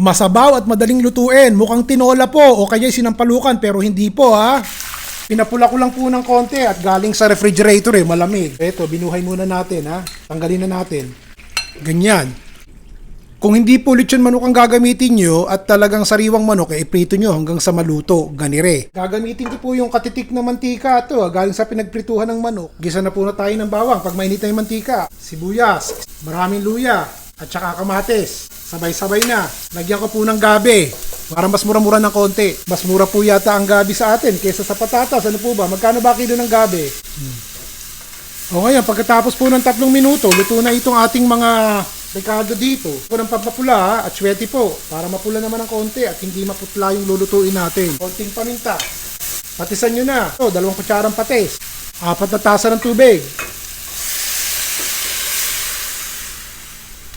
Masabaw at madaling lutuin. Mukhang tinola po o kaya sinampalukan pero hindi po ha. Pinapula ko lang po ng konti at galing sa refrigerator eh, malamig. Ito, binuhay muna natin ha. Tanggalin na natin. Ganyan. Kung hindi po lechon manok ang gagamitin nyo at talagang sariwang manok, eh, iprito nyo hanggang sa maluto, ganire. Gagamitin ko po yung katitik na mantika ito, ah, galing sa pinagprituhan ng manok. Gisa na po na tayo ng bawang pag mainit na yung mantika. Sibuyas, maraming luya, at saka kamatis. Sabay-sabay na. Lagyan ko po ng gabi. Para mas mura-mura ng konti. Mas mura po yata ang gabi sa atin kaysa sa patatas. Ano po ba? Magkano ba kilo ng gabi? O ngayon, pagkatapos po ng tatlong minuto, luto na itong ating mga rekado dito. Po ng pampapula at swerte po, para mapula naman ng konti at hindi maputla yung lulutuin natin. Konting paminta. Patisan nyo na. So, dalawang kutsarang patis. Apat na tasa ng tubig.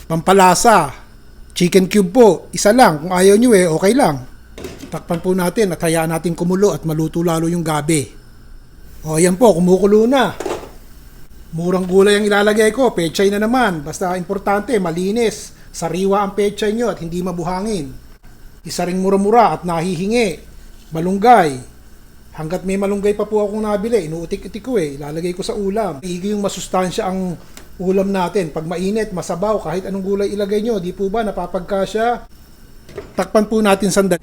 Pampalasa. Chicken cube po. Isa lang. Kung ayaw nyo eh, okay lang. Takpan po natin at hayaan natin kumulo at maluto lalo yung gabi. O, yan po. Kumukulo na. Murang gulay ang ilalagay ko, pechay na naman. Basta importante, malinis. Sariwa ang pechay nyo at hindi mabuhangin. Isa ring mura-mura at nahihingi. Malunggay. Hanggat may malunggay pa po akong nabili, inuutik-utik ko eh. Ilalagay ko sa ulam. Higi yung masustansya ang ulam natin. Pag mainit, masabaw, kahit anong gulay ilagay nyo, di po ba napapagkasya? Takpan po natin sandali.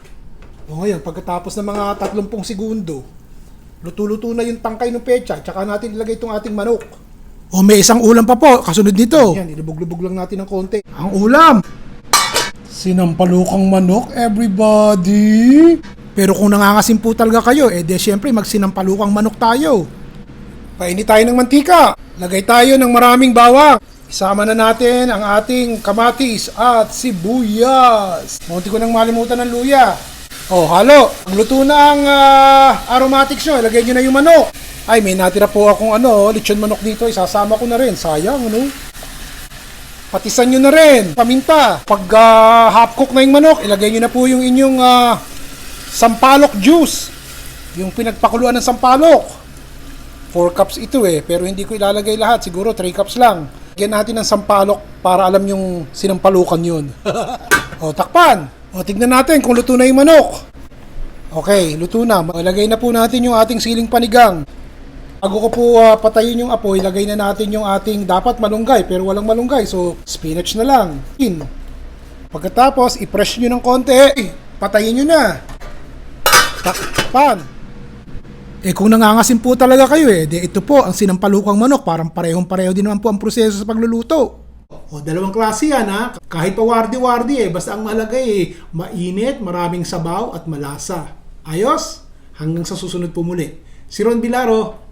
O ngayon, pagkatapos ng mga 30 segundo, luto-luto na yung tangkay ng pecha, tsaka natin ilagay itong ating manok. O may isang ulam pa po, kasunod nito. Yan, ilubog-lubog lang natin ng konti. Ang ulam! Sinampalukang manok, everybody! Pero kung nangangasim po talaga kayo, eh di syempre magsinampalukang manok tayo. Painit tayo ng mantika. Lagay tayo ng maraming bawang. Isama na natin ang ating kamatis at sibuyas. Munti ko nang malimutan ng luya. Oh, halo. Ang luto na ang ah, aromatics nyo. Ilagay nyo na yung manok. Ay, may natira po akong ano, lechon manok dito. Isasama ko na rin. Sayang, ano? Patisan nyo na rin. Paminta. Pag ah, half cook na yung manok, ilagay nyo na po yung inyong ah, sampalok juice. Yung pinagpakuluan ng sampalok. 4 cups ito eh, pero hindi ko ilalagay lahat. Siguro 3 cups lang. Lagyan natin ng sampalok para alam yung sinampalukan yun. o, takpan. O, tignan natin kung luto na yung manok. Okay, luto na. Lagay na po natin yung ating siling panigang. Bago ko po ah, patayin yung apoy, lagay na natin yung ating dapat malunggay pero walang malunggay. So, spinach na lang. In. Pagkatapos, i-press nyo ng konti. Patayin nyo na. Takpan. Eh kung nangangasim po talaga kayo eh, di ito po ang sinampalukang manok, parang parehong-pareho din naman po ang proseso sa pagluluto. O dalawang klase yan ha, kahit pa wardi-wardi eh, basta ang mahalaga eh, mainit, maraming sabaw at malasa. Ayos? Hanggang sa susunod po muli. Si Ron Bilaro,